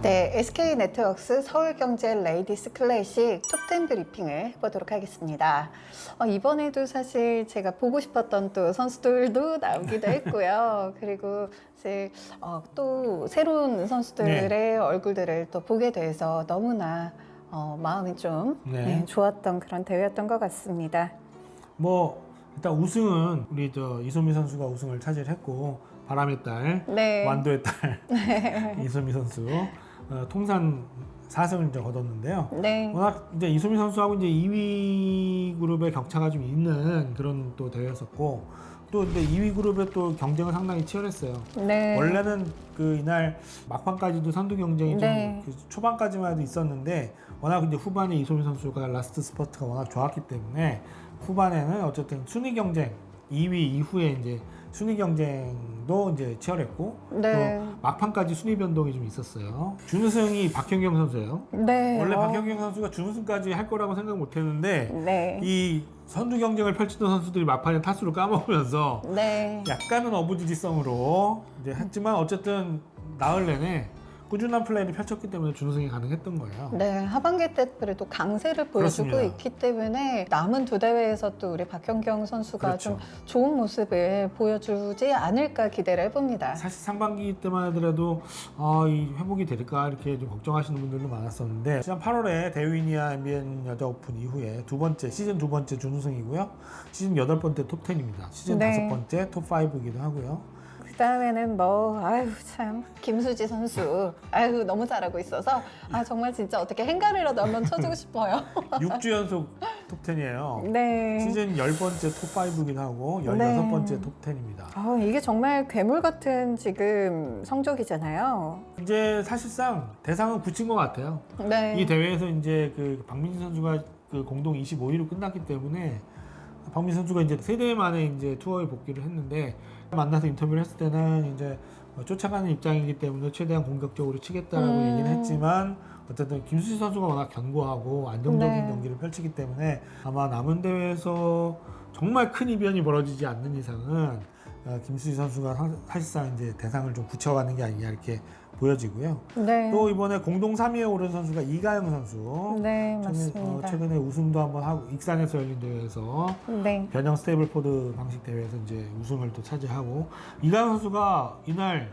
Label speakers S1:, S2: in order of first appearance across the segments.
S1: 네, SK 네트워크스 서울경제 레이디스 클래식 톱10 브리핑을 해보도록 하겠습니다. 어, 이번에도 사실 제가 보고 싶었던 또 선수들도 나오기도 했고요. 그리고 이제 어, 또 새로운 선수들의
S2: 네.
S1: 얼굴들을 또 보게 돼서 너무나 어, 마음이 좀
S2: 네.
S1: 네, 좋았던 그런 대회였던 것 같습니다.
S2: 뭐 일단 우승은 우리 저 이소미 선수가 우승을 차지했고 바람의 딸,
S1: 네.
S2: 완도의 딸 이소미 선수 어, 통산 4승을 이제 거뒀는데요.
S1: 네.
S2: 워낙 이제 이소미 선수하고 이제 2위 그룹의 격차가 좀 있는 그런 또 대회였었고 또 이제 2위 그룹의 또 경쟁은 상당히 치열했어요.
S1: 네.
S2: 원래는 그 이날 막판까지도 선두 경쟁이
S1: 네.
S2: 좀그 초반까지만 해도 있었는데 워낙 이제 후반에 이소미 선수가 라스트 스퍼트가 워낙 좋았기 때문에 후반에는 어쨌든 순위 경쟁 2위 이후에 이제 순위 경쟁도 이제 치열했고
S1: 네.
S2: 또 막판까지 순위 변동이 좀 있었어요. 준우승이 박현경 선수예요.
S1: 네.
S2: 원래
S1: 어,
S2: 박현경 선수가 준우승까지 할 거라고 생각 못했는데
S1: 네.
S2: 이 선두 경쟁을 펼치던 선수들이 막판에 타수를 까먹으면서
S1: 네.
S2: 약간은 어부지리성으로 이제 했지만 어쨌든 나흘 내내 꾸준한 플레이를 펼쳤기 때문에 준우승이 가능했던 거예요.
S1: 네, 하반기 때 그래도 강세를 보여주고
S2: 그렇습니다.
S1: 있기 때문에 남은 두 대회에서 또 우리 박현경 선수가
S2: 그렇죠.
S1: 좀 좋은 모습을 보여주지 않을까 기대를 해봅니다.
S2: 사실 상반기 때만 하더라도 아, 이 회복이 될까 이렇게 좀 걱정하시는 분들도 많았었는데 지난 8월에 대위니아 MBN 여자 오픈 이후에 두 번째 시즌 두 번째 준우승이고요. 시즌 여덟 번째 톱 10입니다. 시즌
S1: 네.
S2: 다섯 번째 톱 5이기도 하고요.
S1: 그 다음에는 뭐 아유 참 김수지 선수 아유 너무 잘하고 있어서 아 정말 진짜 어떻게 행가리라도 한번 쳐주고 싶어요.
S2: 6주 연속 톱 10이에요.
S1: 네.
S2: 시즌 10번째 톱 5이기도 하고 16번째 톱 10입니다.
S1: 아, 이게 정말 괴물 같은 지금 성적이잖아요.
S2: 이제 사실상 대상은 굳힌 것 같아요.
S1: 네.
S2: 이 대회에서 이제 그 박민진 선수가 그 공동 25위로 끝났기 때문에 박민진 선수가 이제 세 대회 만에 이제 투어에 복귀를 했는데 만나서 인터뷰를 했을 때는 이제 뭐 쫓아가는 입장이기 때문에 최대한 공격적으로 치겠다라고
S1: 음.
S2: 얘기를 했지만 어쨌든 김수지 선수가 워낙 견고하고 안정적인
S1: 네.
S2: 경기를 펼치기 때문에 아마 남은 대회에서 정말 큰 이변이 벌어지지 않는 이상은 어, 김수지 선수가 사- 사실상 이제 대상을 좀 굳혀가는 게 아니냐 이렇게 보여지고요.
S1: 네.
S2: 또 이번에 공동 3위에 오른 선수가 이가영 선수.
S1: 네,
S2: 최근, 어,
S1: 맞습니다.
S2: 최근에 우승도 한번 하고 익산에서 열린 대회에서
S1: 네.
S2: 변형 스테이블포드 방식 대회에서 이제 우승을 또 차지하고 이가영 선수가 이날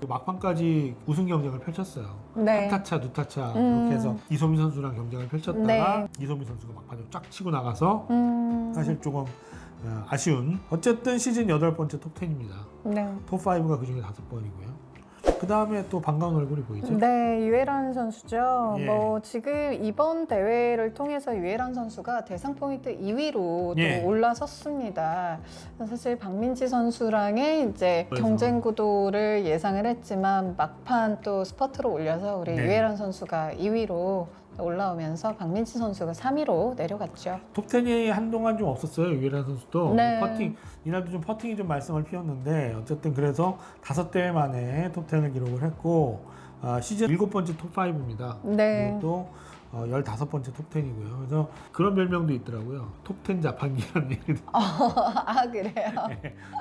S2: 그 막판까지 우승 경쟁을 펼쳤어요.
S1: 네.
S2: 한 타차, 두 타차
S1: 음.
S2: 이렇게 해서 이소미 선수랑 경쟁을 펼쳤다가
S1: 네.
S2: 이소미 선수가 막판에 쫙 치고 나가서
S1: 음.
S2: 사실 조금 어, 아쉬운 어쨌든 시즌 여덟 번째 톱 10입니다.
S1: 네.
S2: 톱 5가 그중에 다섯 번이고요. 그 다음에 또 반가운 얼굴이 보이죠?
S1: 네, 유에란 선수죠.
S2: 예.
S1: 뭐 지금 이번 대회를 통해서 유에란 선수가 대상 포인트 2위로
S2: 예.
S1: 또 올라섰습니다. 사실 박민지 선수랑의 이제
S2: 그래서.
S1: 경쟁 구도를 예상을 했지만 막판 또 스퍼트로 올려서 우리
S2: 네.
S1: 유에란 선수가 2위로 올라오면서 박민지 선수가 3위로 내려갔죠.
S2: 톱10이 한동안 좀 없었어요. 유일한 선수도
S1: 네.
S2: 퍼팅 이날도 좀 퍼팅이 좀 말썽을 피웠는데 어쨌든 그래서 다섯 대회 만에 톱10을 기록을 했고 아, 시즌 일곱 번째 톱5입니다.
S1: 네.
S2: 또 어, 15번째 톱10이고요. 그래서 그런 별명도 있더라고요. 톱10 자판기라는 얘기도
S1: 아 그래요?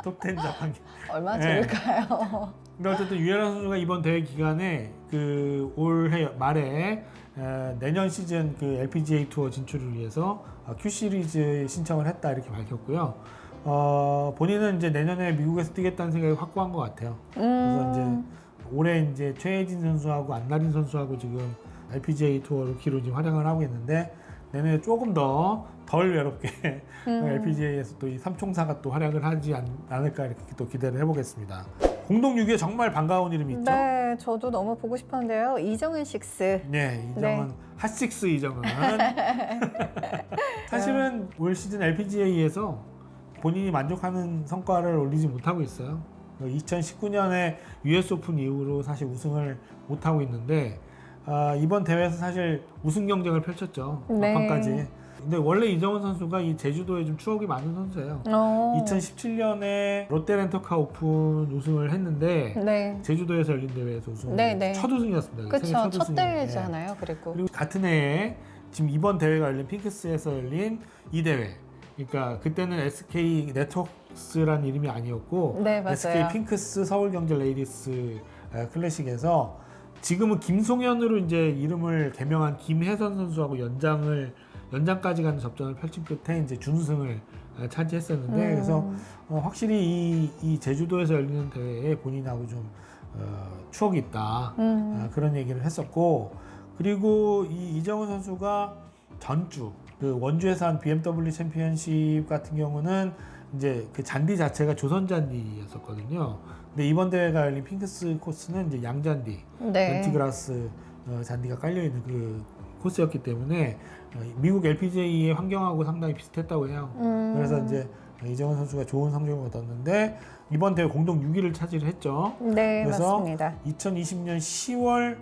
S2: 톱10 자판기.
S1: 얼마
S2: 네.
S1: 좋을까요?
S2: 근데 어쨌든 유해란 선수가 이번 대회 기간에 그 올해 말에 에, 내년 시즌 그 LPGA 투어 진출을 위해서 어, Q 시리즈 신청을 했다 이렇게 밝혔고요. 어, 본인은 이제 내년에 미국에서 뛰겠다는 생각이 확고한 것 같아요. 그래서 이제
S1: 음,
S2: 올해 이제 최혜진 선수하고 안나린 선수하고 지금 LPGA 투어 루키로 지금 활약을 하고 있는데 내년에 조금 더 덜 외롭게
S1: 음.
S2: LPGA에서 또 이 삼총사가 또 활약을 하지 않, 않을까 이렇게 또 기대를 해보겠습니다. 공동 6위에 정말 반가운 이름이 있죠.
S1: 네, 저도 너무 보고 싶었는데요. 이정은 식스.
S2: 네, 이정은 핫식스 이정은 사실은 올 시즌 LPGA에서 본인이 만족하는 성과를 올리지 못하고 있어요. 2019년에 US 오픈 이후로 사실 우승을 못하고 있는데 아, 이번 대회에서 사실 우승 경쟁을 펼쳤죠.
S1: 네.
S2: 막판까지. 근데 원래 이정은 선수가 이 제주도에 좀 추억이 많은 선수예요.
S1: 어.
S2: 2017년에 롯데렌터카 오픈 우승을 했는데
S1: 네.
S2: 제주도에서 열린 대회에서 우승
S1: 네, 네.
S2: 첫 우승이었습니다.
S1: 그쵸. 첫
S2: 우승이었는데.
S1: 대회잖아요. 그리고.
S2: 그리고 같은 해에 지금 이번 대회가 열린 핑크스에서 열린 이 대회. 그러니까 그때는 SK 네트워크 스라는 이름이 아니었고
S1: 네, 맞아요.
S2: SK 핑크스 서울경제 레이디스 에, 클래식에서 지금은 김송현으로 이제 이름을 개명한 김혜선 선수하고 연장을 연장까지 가는 접전을 펼친 끝에 이제 준우승을 어, 차지했었는데
S1: 음.
S2: 그래서 어, 확실히 이, 이 제주도에서 열리는 대회에 본인하고 좀 어, 추억이 있다
S1: 음.
S2: 아, 그런 얘기를 했었고 그리고 이 이정은 선수가 전주 그 원주에서 한 BMW 챔피언십 같은 경우는 이제 그 잔디 자체가 조선 잔디였었거든요. 근데 이번 대회가 열린 핑크스 코스는 이제 양잔디,
S1: 네.
S2: 렌티그라스 어, 잔디가 깔려 있는 그 코스였기 때문에 어, 미국 LPGA의 환경하고 상당히 비슷했다고 해요.
S1: 음.
S2: 그래서 이제 이정은 선수가 좋은 성적을 얻었는데 이번 대회 공동 6위를 차지를 했죠.
S1: 네,
S2: 그래서
S1: 맞습니다.
S2: 2020년 10월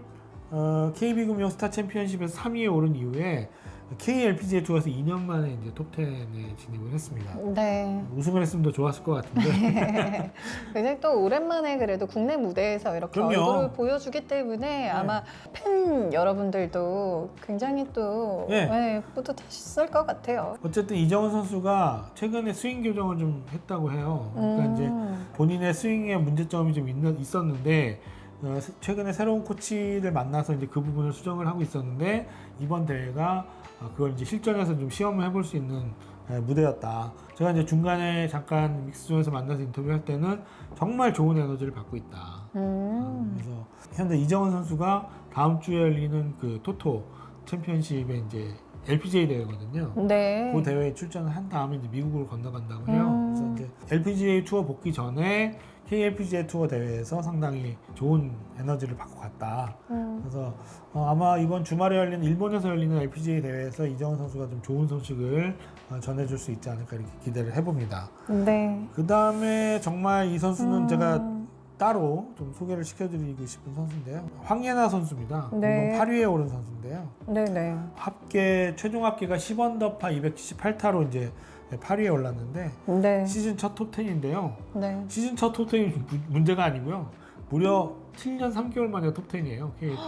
S2: 어, KB금융 스타 챔피언십에서 3위에 오른 이후에 KLPGA 투어에서 2년 만에 이제 톱10에 진입을 했습니다.
S1: 네.
S2: 우승을 했으면 더 좋았을 것 같은데
S1: 굉장히 또 오랜만에 그래도 국내 무대에서 이렇게
S2: 그럼요. 네.
S1: 얼굴을 보여주기 때문에 아마 팬 여러분들도 굉장히 또
S2: 예.
S1: 네, 뿌듯하셨을 것 같아요.
S2: 어쨌든 이정은 선수가 최근에 스윙 교정을 좀 했다고 해요. 그러니까 이제
S1: 음.
S2: 본인의 스윙에 문제점이 좀 있는, 있었는데 어, 세- 최근에 새로운 코치를 만나서 이제 그 부분을 수정을 하고 있었는데 이번 대회가 어, 그걸 이제 실전에서 좀 시험을 해볼 수 있는 에, 무대였다. 제가 이제 중간에 잠깐 믹스존에서 만나서 인터뷰할 때는 정말 좋은 에너지를 받고 있다.
S1: 음.
S2: 그래서 현재 이정은 선수가 다음 주에 열리는 그 토토 챔피언십의 이제 LPGA 대회거든요.
S1: 네.
S2: 그 대회에 출전을 한 다음에 이제 미국으로 건너간다고 해요.
S1: 음.
S2: 그래서 이제 LPGA 투어 복귀 전에 KLPGA 투어 대회에서 상당히 좋은 에너지를 받고 갔다.
S1: 음.
S2: 그래서 어, 아마 이번 주말에 열리는 일본에서 열리는 LPGA 대회에서 이정은 선수가 좀 좋은 소식을 어, 전해줄 수 있지 않을까 이렇게 기대를 해봅니다.
S1: 네.
S2: 그 다음에 정말 이 선수는
S1: 음.
S2: 제가 따로 좀 소개를 시켜드리고 싶은 선수인데요. 황예나 선수입니다.
S1: 네.
S2: 공동 8위에 오른 선수인데요.
S1: 네 네.
S2: 합계 최종 합계가 10언더파 278타로 이제 8위에 올랐는데
S1: 네.
S2: 시즌 첫 톱10인데요.
S1: 네.
S2: 시즌 첫 톱10이 문제가 아니고요. 무려 7년 3개월 만에 톱10이에요. KLPG.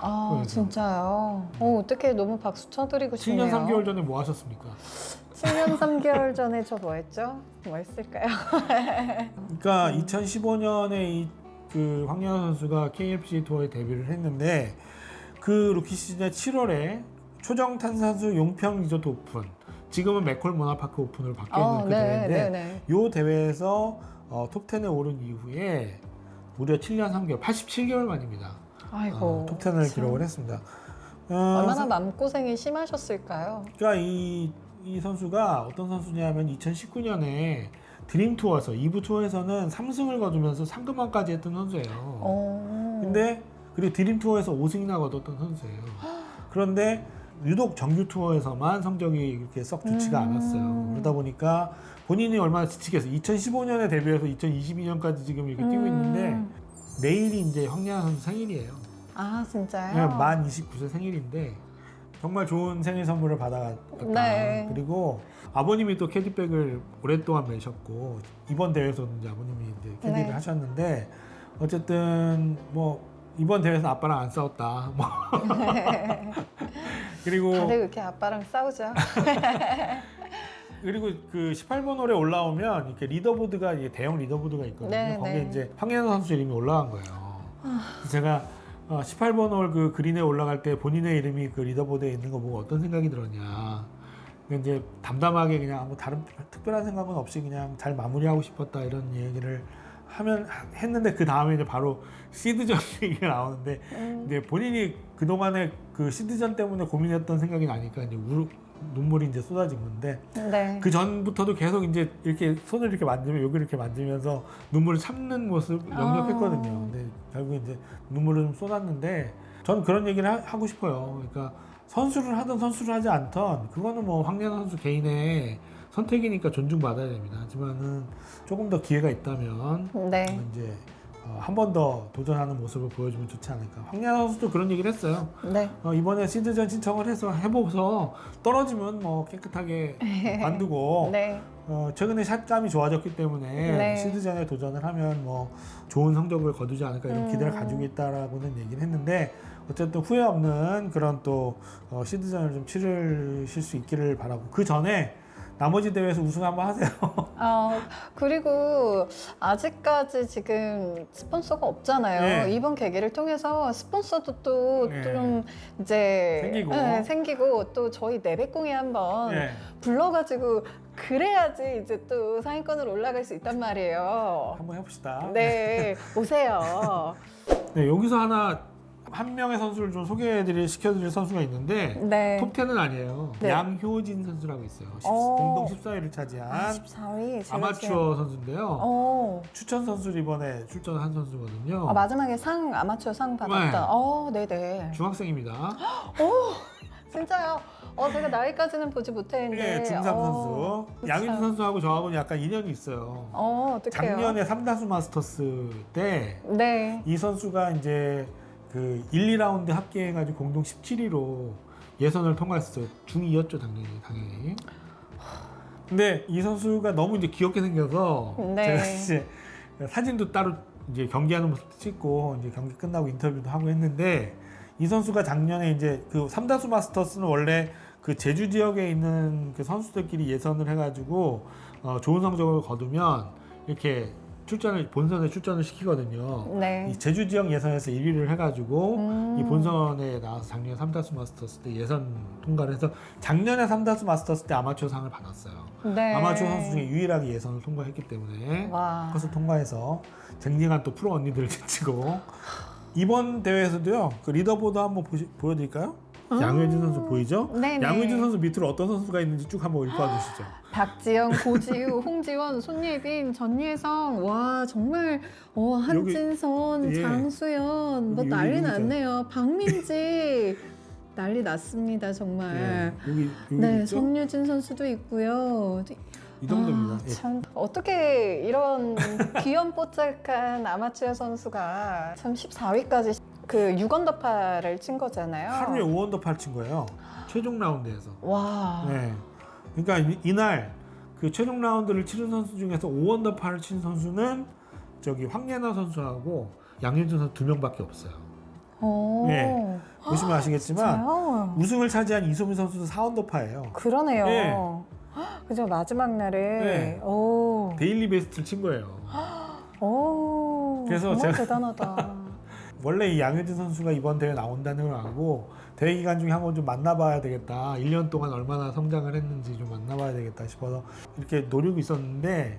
S1: 아
S2: 그래서.
S1: 진짜요? 어, 어떻게 너무 박수 쳐드리고
S2: 7년
S1: 싶네요.
S2: 3개월 전에 뭐 하셨습니까?
S1: 7년 3개월 전에 저 뭐 했죠? 뭐 했을까요?
S2: 그러니까 2015년에 이그 황연아 선수가 KLPG 투어에 데뷔를 했는데 그 루키 시즌의 7월에 초정 탄산수 용평 리조트 오픈 지금은 맥콜 모나파크 오픈으로 바뀌어 있는
S1: 어,
S2: 그
S1: 네,
S2: 대회인데
S1: 네, 네.
S2: 이 대회에서 어, 톱10에 오른 이후에 무려 7년 3개월, 87개월 만입니다.
S1: 아이고.
S2: 어, 톱10을
S1: 참.
S2: 기록을 했습니다. 어,
S1: 얼마나 마음고생이 심하셨을까요?
S2: 그러니까 이, 이 선수가 어떤 선수냐면 2019년에 드림 투어에서 2부 투어에서는 3승을 거두면서 상금왕까지 했던 선수예요.
S1: 어.
S2: 근데 그리고 드림 투어에서 5승이나 거뒀던 선수예요. 그런데 유독 정규 투어에서만 성적이 이렇게 썩 좋지가
S1: 음.
S2: 않았어요. 그러다 보니까 본인이 얼마나 지치겠어요. 2015년에 데뷔해서 2022년까지 지금 이렇게 뛰고 있는데
S1: 음.
S2: 내일이 이제 황야한 선수 생일이에요.
S1: 아 진짜요?
S2: 그냥 만 29세 생일인데 정말 좋은 생일 선물을 받아갔다.
S1: 네.
S2: 그리고 아버님이 또 캐디백을 오랫동안 매셨고 이번 대회에서도 이제 아버님이 이제 캐디를
S1: 네.
S2: 하셨는데 어쨌든 뭐 이번 대회에서 아빠랑 안 싸웠다. 뭐 그리고
S1: 다들 그렇게 아빠랑 싸우죠.
S2: 그리고 그 18번 홀에 올라오면 이렇게 리더보드가 이게 대형 리더보드가 있거든요.
S1: 네,
S2: 거기에
S1: 네.
S2: 이제 황현우 선수 이름이 올라간 거예요. 그래서 제가 어, 18번 홀 그 그린에 올라갈 때 본인의 이름이 그 리더보드에 있는 거 보고 어떤 생각이 들었냐. 그러니까 이제 담담하게 그냥 뭐 다른 특별한 생각은 없이 그냥 잘 마무리하고 싶었다 이런 얘기를 하면 했는데 그 다음에 이제 바로 시드전 얘기가 나오는데
S1: 음.
S2: 근데 본인이 그 동안에 그 시드전 때문에 고민했던 생각이 나니까 이제 우, 눈물이 이제 쏟아진 건데
S1: 네.
S2: 그 전부터도 계속 이제 이렇게 손을 이렇게 만지면 여기 이렇게 만지면서 눈물을 참는 모습 영접했거든요.
S1: 아.
S2: 근데 결국 이제 눈물을 좀 쏟았는데 전 그런 얘기를 하, 고 싶어요. 그러니까 선수를 하든 선수를 하지 않던 그거는 뭐 황현 선수 개인의 선택이니까 존중받아야 됩니다. 하지만은 조금 더 기회가 있다면
S1: 네.
S2: 이제 어, 한번 더 도전하는 모습을 보여주면 좋지 않을까. 황현 선수도 그런 얘기를 했어요.
S1: 네.
S2: 어, 이번에 시드전 신청을 해서 해보서 떨어지면 뭐 깨끗하게 관두고
S1: 네.
S2: 어, 최근에 샷감이 좋아졌기 때문에
S1: 네.
S2: 시드전에 도전을 하면 뭐 좋은 성적을 거두지 않을까 이런
S1: 음.
S2: 기대를 가지고 있다라고는 얘기를 했는데 어쨌든 후회 없는 그런 또 어, 시드전을 좀 치르실 수 있기를 바라고 그 전에 나머지 대회에서 우승 한번 하세요.
S1: 어, 그리고 아직까지 지금 스폰서가 없잖아요.
S2: 네.
S1: 이번 계기를 통해서 스폰서도 또
S2: 네.
S1: 좀 이제
S2: 생기고.
S1: 네, 생기고 또 저희 내백공에 한번
S2: 예.
S1: 불러가지고 그래야지 이제 또 상위권으로 올라갈 수 있단 말이에요.
S2: 한번 해봅시다.
S1: 네, 오세요.
S2: 네, 여기서 하나 한 명의 선수를 좀 소개해드릴 시켜드릴 선수가 있는데
S1: 네.
S2: 톱 10은 아니에요.
S1: 네.
S2: 양효진 선수라고 있어요. 십-
S1: 어.
S2: 공동 14위를 차지한
S1: 아, 14위. 제가
S2: 아마추어 선수인데요.
S1: 어.
S2: 추천 선수를 이번에 출전한 선수거든요.
S1: 아, 마지막에 상 아마추어 상 받았다.
S2: 네.
S1: 어, 네네.
S2: 중학생입니다.
S1: 진짜요? 어, 제가 나이까지는 보지 못했는데.
S2: 예, 중3
S1: 어,
S2: 선수. 양효진 선수하고 저하고는 약간 인연이 있어요.
S1: 어, 어떡해요?
S2: 작년에 삼다수 마스터스 때 이
S1: 네.
S2: 선수가 이제 그 1, 2라운드 합계해가지고 공동 17위로 예선을 통과했어요. 중2였죠, 당연히. 당연히. 근데 이 선수가 너무 이제 귀엽게 생겨서
S1: 네.
S2: 제가 이제 사진도 따로 이제 경기하는 모습도 찍고 이제 경기 끝나고 인터뷰도 하고 했는데 이 선수가 작년에 이제 그 삼다수 마스터스는 원래 그 제주 지역에 있는 그 선수들끼리 예선을 해가지고 어, 좋은 성적을 거두면 이렇게 출전을 본선에 출전을 시키거든요.
S1: 네.
S2: 이 제주 지역 예선에서 1위를 해가지고
S1: 음.
S2: 이 본선에 나와서 작년에 삼다수 마스터스 때 예선 통과를 해서 작년에 삼다수 마스터스 때 아마추어 상을 받았어요.
S1: 네.
S2: 아마추어 선수 중에 유일하게 예선을 통과했기 때문에
S1: 와.
S2: 그것을 통과해서 쟁쟁한 또 프로 언니들을 제치고 이번 대회에서도요 그 리더보드 한번 보시, 보여드릴까요? 양효진 선수 보이죠?
S1: 음. 네네.
S2: 양효진 선수 밑으로 어떤 선수가 있는지 쭉 한번 읽어주시죠.
S1: 박지영, 고지우, 홍지원, 손예빈, 전예성, 와 정말 어, 한진선,
S2: 예.
S1: 장수연, 뭐
S2: 여기
S1: 난리
S2: 누구죠?
S1: 났네요. 박민지 난리 났습니다
S2: 예,
S1: 정말.
S2: 여기 여기
S1: 네,
S2: 있죠?
S1: 손유진 선수도 있고요.
S2: 이 정도입니다.
S1: 아,
S2: 예.
S1: 참 어떻게 이런 귀염뽀짝한 아마추어 선수가 참 14위까지 그 6언더파를 친 거잖아요.
S2: 하루에 5언더파를 친 거예요. 최종 라운드에서.
S1: 와.
S2: 네. 그러니까 이- 이날 그 최종 라운드를 치른 선수 중에서 5언더파를 친 선수는 저기 황예나 선수하고 양현준 선수 두 명밖에 없어요.
S1: 오.
S2: 네. 보시면 아시겠지만
S1: 진짜요?
S2: 우승을 차지한 이소민 선수도 4언더파예요.
S1: 그러네요.
S2: 네.
S1: 그죠 마지막 날에
S2: 네.
S1: 오.
S2: 데일리 베스트를 친 거예요.
S1: 오.
S2: 그래서 제가-
S1: 대단하다.
S2: 원래 이 양효진 선수가 이번 대회 나온다는 걸 알고 대회 기간 중에 한번 좀 만나봐야 되겠다. 1년 동안 얼마나 성장을 했는지 좀 만나봐야 되겠다 싶어서 이렇게 노리고 있었는데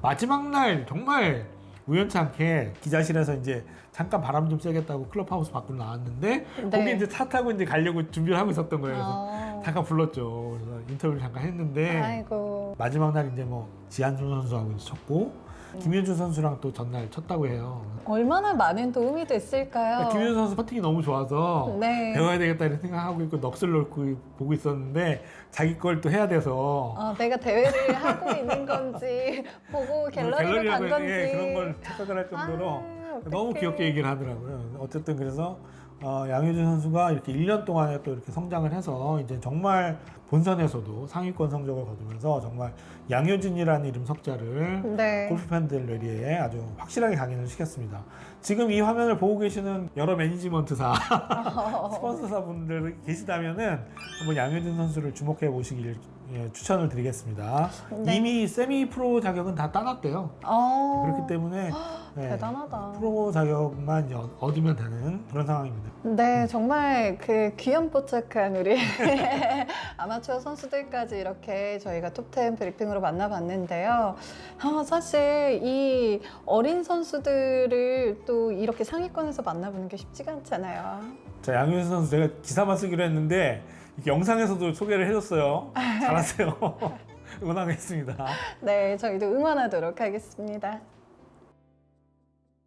S2: 마지막 날 정말 우연치 않게 기자실에서 이제 잠깐 바람 좀 쐬겠다고 클럽하우스 밖으로 나왔는데
S1: 네.
S2: 거기 이제 차 타고 이제 가려고 준비를 하고 있었던 거예요. 그래서
S1: 어.
S2: 잠깐 불렀죠. 그래서 인터뷰를 잠깐 했는데
S1: 아이고.
S2: 마지막 날 이제 뭐 지한준 선수하고 이제 쳤고 김현준 선수랑 또 전날 쳤다고 해요.
S1: 얼마나 많은 도움이 됐을까요?
S2: 김현준 선수 퍼팅이 너무 좋아서
S1: 네.
S2: 배워야 되겠다 이런 생각하고 있고 넋을 놓고 보고 있었는데 자기 걸 또 해야 돼서
S1: 어, 내가 대회를 하고 있는 건지 보고 갤러리를 간
S2: 갤러리하고,
S1: 건지
S2: 예, 그런 걸 착각을 할 정도로
S1: 아,
S2: 너무
S1: 어떡해.
S2: 귀엽게 얘기를 하더라고요. 어쨌든 그래서 어, 양효진 선수가 이렇게 1년 동안에 또 이렇게 성장을 해서 이제 정말 본선에서도 상위권 성적을 거두면서 정말 양효진이라는 이름 석자를
S1: 네.
S2: 골프 팬들 뇌리에 아주 확실하게 각인을 시켰습니다. 지금 이 화면을 보고 계시는 여러 매니지먼트사 스폰서사 분들 계시다면은 한번 양효진 선수를 주목해 보시길 예, 추천을 드리겠습니다.
S1: 네.
S2: 이미 세미 프로 자격은 다 따놨대요.
S1: 어,
S2: 그렇기 때문에 네,
S1: 대단하다.
S2: 프로 자격만 이제 얻으면 되는 그런 상황입니다.
S1: 네, 정말 그 귀염뽀짝한 우리 아마추어 선수들까지 이렇게 저희가 톱10 브리핑으로 만나봤는데요. 아, 사실 이 어린 선수들을 또 이렇게 상위권에서 만나보는 게 쉽지가 않잖아요.
S2: 자 양효진 선수 제가 기사만 쓰기로 했는데 영상에서도 소개를 해줬어요. 잘하세요. 응원하겠습니다.
S1: 네, 저희도 응원하도록 하겠습니다.